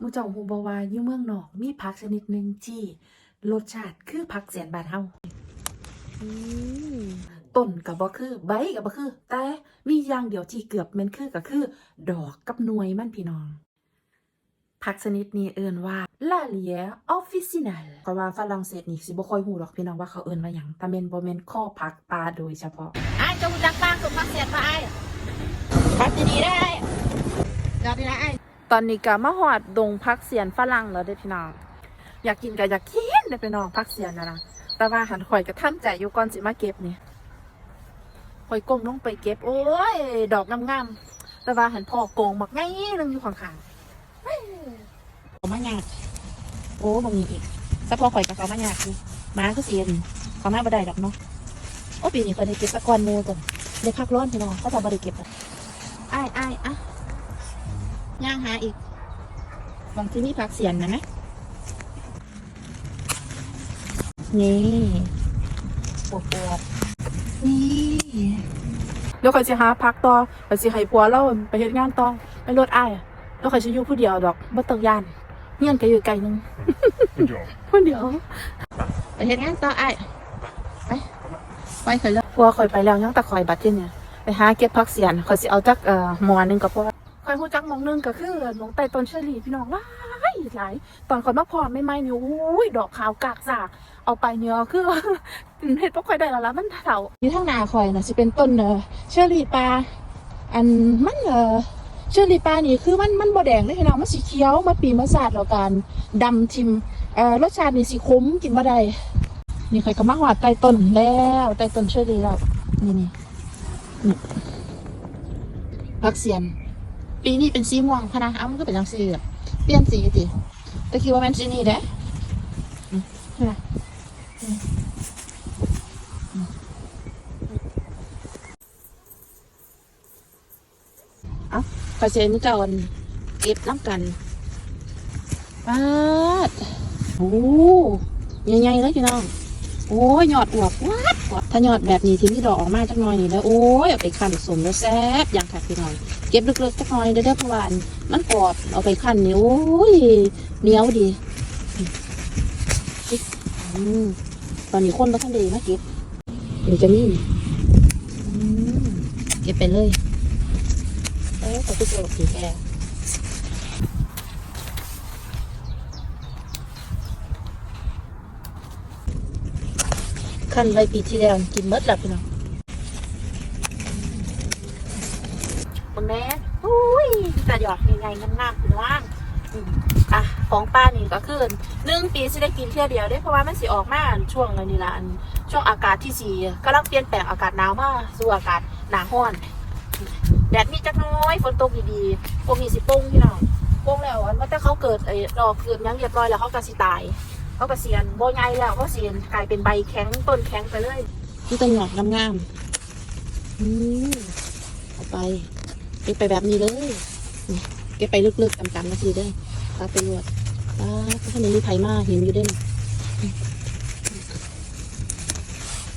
หมู่เจ้าฮู้บ่ว่าอยู่เมืองนอก มีผักชนิดหนึ่งที่รสชาติคือผักเสียนบ้านเฮาต้นก็บ่คือใบก็บ่คือ แต่มีอย่างเดียวที่เกือบแม่นคือก็คือ ดอกกับหน่วยมันพี่น้องผักชนิดนี้เอิ้นว่าลาเลียออฟฟิซินัลเพราะว่าฝรั่งเศสนี่สิบ่ค่อยฮู้ดอกพี่น้องว่าเขาเอิ้นว่าหยังแต่แม่นบ่แม่นข้อผักปลาโดยเฉพาะไอ้ายเจงจักบ้างสุภาพเสียดมาไอ้พักดีๆได้ไอ้จอดดีนะไอ้ ตอนนี้ก็มาหอดดงพักเสียนฝรั่งแล้วเด้พี่น้อง อยากกินก็อยากกินเด้พี่น้องพักเสียนนะนะแต่ว่าหันข่อยก็ทำใจอยู่ก่อนสิมาเก็บนี่ข่อยก้มลงไปเก็บ โอ้ย ดอกงามๆแต่ว่าหันพ่อโกงบักไงนึงอยู่ข้างๆเขามาหยาดโอ้บางนี้อีกถ้าพอข่อยกับเขามาหยาดอยู่หมาก็เสียนเขามาบ่ได้ดอกเนาะโอ้ปีนี้ข่อยได้เก็บตะกอนโมก่อนได้พักร้อนพี่น้องก็จะบ่ได้เก็บอะอ้ายอ้ายอะ ย่างหาอีกบางที่มีผักเสียนนะไหมนี่ปวดปวดนี่เดี๋ยวข่อยสิหาพักต่อข่อยสิให้ผัวเราไปเฮ็ดงานต่อไปรถอ้ายอะแล้วข่อยสิอยู่ผู้เดียวดอกบ่ต้องย่านเฮียนก็อยู่ไกลนึง Good job. ผู้เดียวไปเฮ็ดงานต่อไอ้ไปไปเคยเลยผัวข่อยไปแล้วยังแต่ข่อยบัดที่เนี่ยไปหาเก็บผักเสียนข่อยสิเอาจักเอ่อหมอหนึงก็พอ ข่อยฮู้จักมองหนึงก็คือหมองใต้ต้นเชอรี่พี่น้องหลายหลายตอนก่อนมาพอไม่ไม่ๆนี่โอ้ยดอกขาวกากสากเอาไปเนื้อคือเห็ดพวกข่อยได้แล้วละมันเถาอยู่ทางหนาข่อยนะสิเป็นต้นเออเชอรี่ปลาอันมันเออเชอรี่ปลานี่คือมันมันบ่แดงเลยพี่น้องมันสีเขียวมาปีมาสาดแล้วกันดำทิมเอ่อรสชาตินี่สีขมกินบ่ได้นี่ข่อยก็มาหอดใต้ต้นแล้วใต้ต้นเชอรี่แล้วนี่นี่นี่พักเสียน ปีนี้เป็นสีม่วงพะนะเอ้ามันก็เป็นจังสีอะเปลี่ยนสีติแต่คิดว่าแมนสีนี้เด้อืมนี่นะอืมอืมเอ้าขอเสียนเจ้าอันเก็บน้ำกันปาดโอ้ใหญ่ๆเลยพี่น้อง โอ้ยยอดอวบวัดวัดถ้ายอดแบบนี้ที่มีดอกออกมาจักหน่อยนี่แล้วโอ้ยเอาไปคั่นสมแล้วแซ่บอย่างค่ะพี่น้องเก็บลึกๆจักหน่อยเด้อเด้อเพราะว่าอันมันกรอบเอาไปคั่นนี่โอ้ยเหนียวดีอตอนนี้คนมาทันเดมาเก็บเดี๋ยวจะมีอืมเก็บไปเลยเออขอบคุณสำหรับสีแก ขั้นไว้ปีที่แล้วกินเมดแล้วพี่น้องบางแน่อุ้ยแต่หยอดใหญ่ๆงามๆพี่น้องอะของป้านี่ก็คือหนึ่งปีสิได้กินเที่ยวเดียวได้เพราะว่ามันสิออกมาช่วงนี่ละอันช่วงอากาศที่สีกำลังเปลี่ยนแปลงอากาศหนาวมากสู่อากาศหนาห้อนแดดมีจักน้อยฝนตกดีๆพวกนี้สิโป้งพี่น้องโป้งแล้วอันว่าแต่เขาเกิดไอ้ดอกเกิดยังเรียบร้อยแล้วเขาก็สิตาย เขาก็เสียนโบใหญ่แล้วเขาเสียนกลายเป็นใบแข็งต้นแข็งไปเลยนี่แต่หยอดงามๆอืมเอาไปเก็บไปแบบนี้เลยเก็บไปลึกๆต่ำๆนาทีเด้ตาไปรวดตาก็คนนี้รีไผมาเห็นอยู่เด้น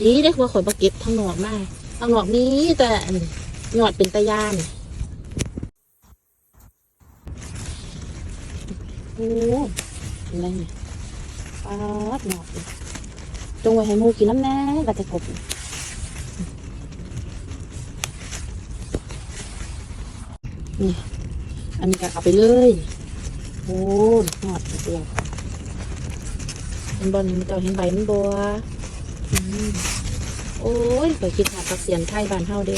นี่ได้หัวข่อยมาเก็บทางหนอกมาทางนอกนี้แต่อันยอดเป็นตะยานโอ้อะไรเนี่ยาดหนอกจงไว้ให้มูกินน้ำแน่กระจะกบนี่อันนี้ก็เอาไปเลยโอ้หอดเดียวเห็นบอลมันจะเห็นใบมันบัวโอ้ยไปคิดหาผักเสียนไทยบานเฮาเด้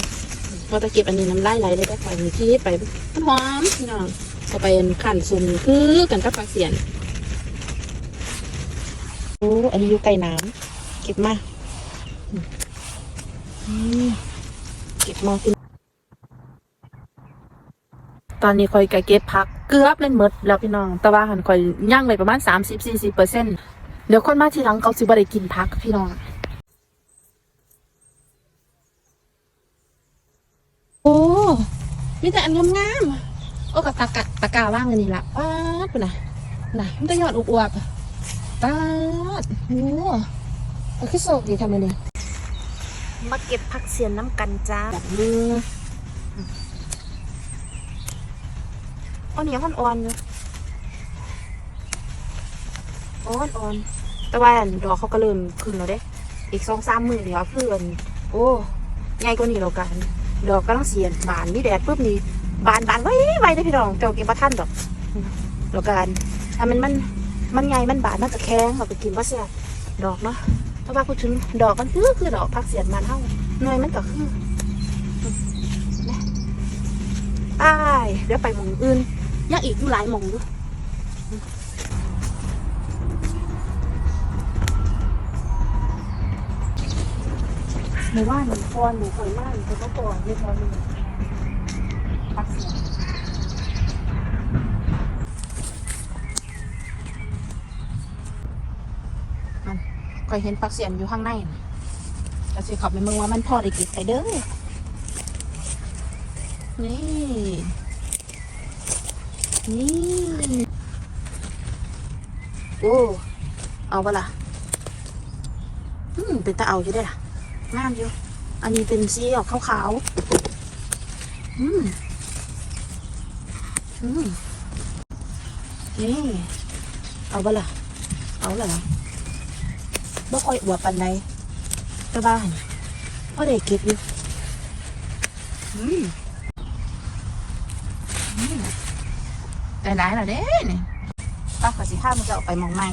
พอตะเก็บอันนี้น้ำลายไหลเลยก็ไปมีที่ไปมันหอมพี่น้องเอาไปขันซุ่มคือกันกับผักเสียน อ้อันนี้อยู่ไกลน้ำเก็บมาเก็บมากินตอนนี้คอยกะเก็บพักเกือบเล่นหมดแล้วพี่น้อง แต่ว่าหันคอยย่างไปประมาณ 30-40เปอร์เซ็นต์เดี๋ยวคนมาทีหลังเขาสิบ่ได้กินพักพี่น้องโอ้มีแต่อันงามๆโอ้กับตากะตะกาว่างอันนี้ละป้าดปุ่นนะนะมันจะยอดอวบๆ ป้าดโอ้เอาขึ้นโศกดีทำไมเนี่ยมาเก็บผักเสียนน้ำกันจ้าแบบนี้อ๋อเหนียวอ่อนๆอยู่อ่อนอ่อนแต่ว่าอันดอกเขาก็เริ่มขึ้นแล้วเด้ อีกสองสามมือเดี๋ยวเพื่อนโอ้ใหญ่กว่านี้แล้วกัน ดอกกำลังเสียนบานนี่แดดปุ๊บนี่บานบานไว้ไว้ได้อพี่น้องเจ้าเก็บมาท่านดอกแล้วกันถ้ามันมัน มันใหญ่มันบานมันจะแข็งเราไปกินว่าเสียดอกเนาะถ้าว่าพูดถึงดอกมันคือคือดอกพักเสียนมันเท่าหน่วยมันก็คือนะอ้เดี๋ยวไปมองอื่นยังอีกอยู่หลายมองด้วยหมู่บ้านหมู่พรหมู่คนบ้านเขาก็ก่อนไม่พอเลยพักเสียงมัน ก็เห็นปักเสียนอยู่ข้างในนะแต่สิขับไปเมืองว่ามันพอได้กินไปเด้อ นี่ นี่ โอ้ เอาปะล่ะ อืม เป็นตาเอาอยู่ด้อล่ะงามอยู่ อันนี้เป็นสีออกขาวๆ อืม อืม นี่ เอาบ่ล่ะ เอาละ บ่ค่อยอวบปันใดแต่บ้านพ่อได้เก็บอยู่อืมอืมแต่ไหนล่ะเด้นี่ป้าขอสิพามันจะออกไปหมองใหม่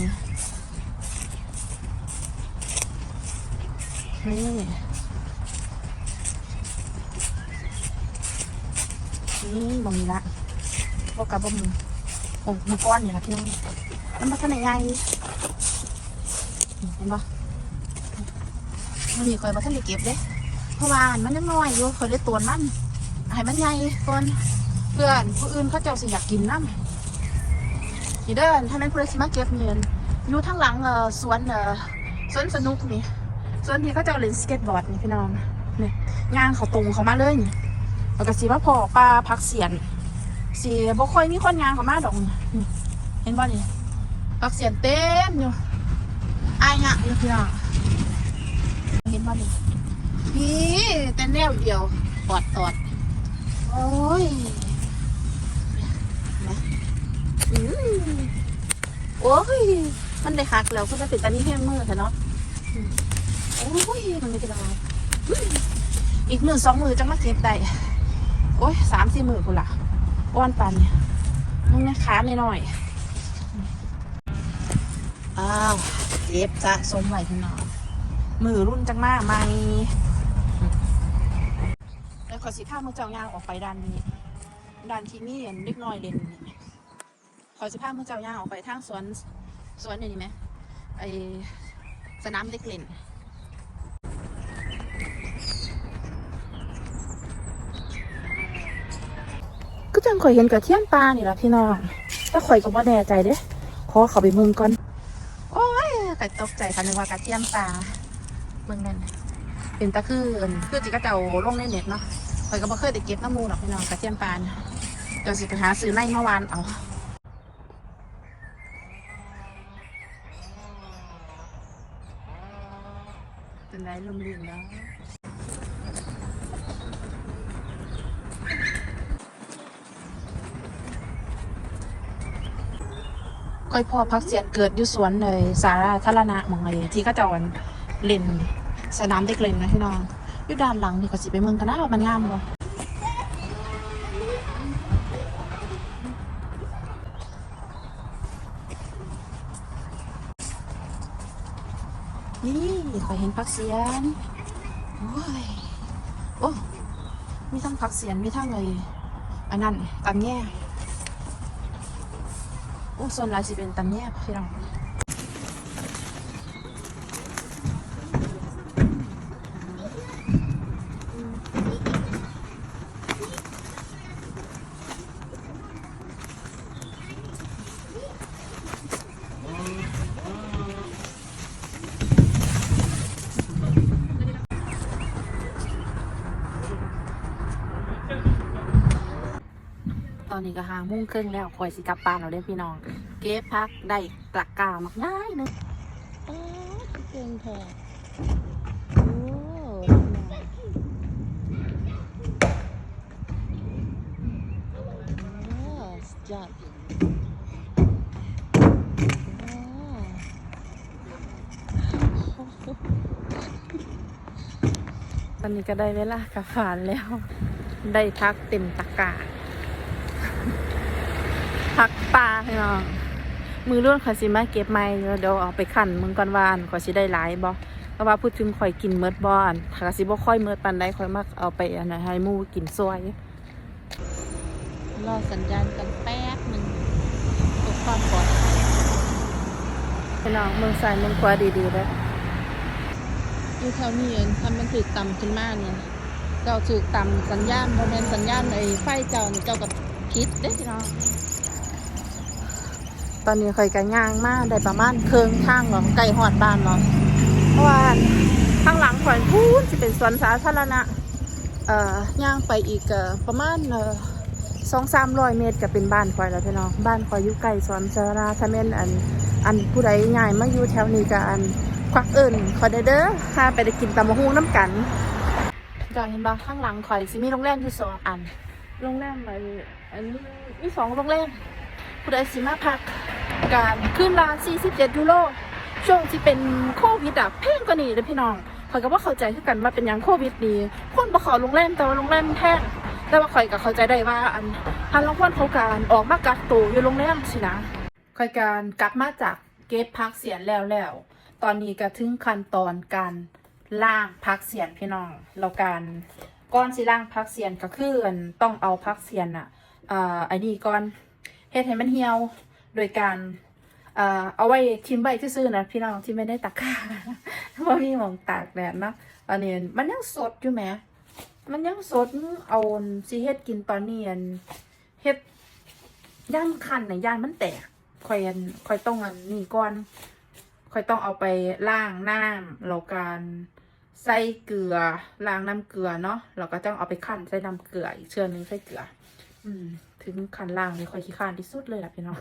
นี่นี่บางนี้ละพวกกับบะมึงโอ้มังก้อนอยู่ละพี่น้องมันมาขนาดใหญ่ เห็นปะมันมีคอยมาท่านได้เก็บเด้เพราะว่ามันยังน้อยอยู่คอยได้ตัวมันให้มันใหญ่ก่อนเพื่อนผู้อื่นเขาเจ้าสิอยากกินน้ำนี่เด้อถ้าแม่นผู้ใดสิมาเก็บเงินอยู่ทางหลังเออสวนเออสวนสนุกนี่สวนที่เขาเจ้าเล่นสเก็ตบอร์ดนี่พี่น้องนี่งานเขาตรงเขามาเลยนี่แล้วก็สีมาพอปลาพักเสียนสีบ่ค่อยมีคนงานเขามาดอกเห็นบ่นี่พักเสียนเต็มอยู่ เนี่ยอยู่พี่น้องเห็นบ่นี่พี่แต่แนวเดียวปอดตอด โอ้ยนะอืมโอ้ย มันได้หักแล้วก็มันเป็นตอนนี้แห้งมือเถอะเนาะโอ้ย มันไม่เป็นไรอีกมือสองมือจังมาเก็บได้ โอ้ยสามสี่มื่นคนละอ้อนปันเนี่ยมึงนะขาหน่อย อ้าวเจ็บสะสมไว้พี่น้องมือรุ่นจังมากไหมแล้วขอสิผ้ามือเจ้ายางออกไปด้านนี้ด้านที่มีเห็นเล็กน้อยเล่นขอสิผ้ามือเจ้ายางออกไปทางสวนสวนนี่ไหมไอสนามเด็กเล่นก็จังข่อยเห็นกระเทียมปลานี่ละพี่น้องแต่ข่อยก็บ่แน่ใจเด้ขอเข้าไปเมืองก่อน กตกใจค่ะนึกว่ากระเทียมปลาเมืองนั่นเป็นตะคือเอิ้นคือจิกระเจ้าลงในเน็ตเนาะข่อยก็บ่เคยได้เก็บน้ำมูหรอกพี่น้องกระเทียมปลาน่ะเดี๋ยวสิไปหาซื้อในเมื่อวานเอาเป็นไรลมลื่นแล้ว ก้อยพ่อพักเสียนเกิดอยู่สวนเลยสาธารณะหมองไงที่เขาเจอนเล่นสนามเด็กเล่นนะพี่น้องอยู่ด้านหลังนี่ก็สิไปเมืองกันนะว่ามันงามบ่นี่ขอยเห็นพักเสียน โอ้ย โอ้ มีทั้งพักเสียน มีทั้งเลยอันนั้นตำแย่โอ้ส่วนหลายสิเป็นตำแยบพี่น้อ ตอนนี้ก็หามุ่งเครื่องแล้วคอยสิกลับบ้าเราได้พี่น้อง เก็บพักได้ปลักกามากง่ายนึงเก่งแท้ยอดตอนนี้ก็ได้เวลากลับบ้านแล้ว ได้พักเต็มตะการ ปลาพี่น้อง มือรุ่นขอยสิมาเก็บไม้เดี๋ยวเดี๋ยวเอาไปขันมึงก่อนว่าอันขอยสิได้หลายบ่เพราะว่าพูดถึงข่อยกินเมิดบ่อันถ้าสิบ่ค่อยเมิดปานใดข่อยมักเอาไปอันนั้นให้หมู่กินซวยรอสัญญาณกันแป๊บหนึ่งตกความปลอดภัยพี่น้องเมืองซ้ายเมืองขวาดีๆเด้ออยู่แถวนี้เองทำมันถือต่ำขึ้นมากเนี่ยเจ้าถือต่ำสัญญาณโมเมนสัญญาณไอ้ไฟเจ้านี่เจ้ากับพิษเด้พี่น้อง ตอนนี้ข่อยก็ย่างมาได้ประมาณครึ่งทางเนาะไก่ฮอดบ้านเนาะเพราะว่าข้างหลังข่อยพูนสิเป็นสวนสาธารณะเอ่อย่างไปอีกเอ่อประมาณเอ่อสองสามร้อยเมตรก็เป็นบ้านข่อยแล้วพี่น้องบ้านข่อยอยู่ใกล้สวนสาธารณะถ้าแม่นอันอันผู้ใดง่ายมาอยู่แถวนี้ก็อันควักเอิญขอยได้เด้อถ้าไปได้กินตำมะฮุงน้ำกันก็เห็นบ่ข้างหลังข่อยสิมีโรงแรมอยู่สองอันโรงแรมอันอันนี้มีสองโรงแรม ผู้ใดสิมาพักการขึ้นละ47 ยูโรช่วงที่เป็นโควิดอะแพงกว่านี้เลยพี่น้องข่อยก็ว่าเข้าใจคือกันว่าเป็นยังโควิดดีคนบ่เขอโรงแรมแต่ว่าโรงแรมแพงแต่ว่าข่อยก็เข้าใจได้ว่าอันฮันลางคนเขาการออกมากักตัวอยู่โรงแรมสินะข่อยการกลับมาจากเก็บพักเสียนแล้วแล้ว ตอนนี้ก็ถึงขั้นตอนการล่างพักเสียนพี่น้องแล้วการก้อนสิล่างพักเสียนก็คืออันต้องเอาพักเสียนอะอ่าไอ้นี่ก่อน เฮ็ดให้มันเหี่ยวโดยการเอาไว้ทิ้มไว้ซื่อๆนะพี่น้องที่ไม่ได้ตากผ้าเพราะมีหมองตากแดดเนาะตอนนี้มันยังสดอยู่แหมมันยังสดเอาซีเฮ็ดกินตอนนี้อันเฮ็ดย่างคันในะย่างมันแตกคอยอันคอยต้องอันนี่ก่อนคอยต้องเอาไปล้างน้ำแล้วการใส่เกลือล้างน้ำเกลือเนาะแล้วก็ต้องเอาไปคั่นใส่น้ำเกลืออีกเชือนึงใส่เกลือ อืม ถึงขันล่างนี่ค่อยขี้ข้านที่สุดเลยล่ะพี่น้อง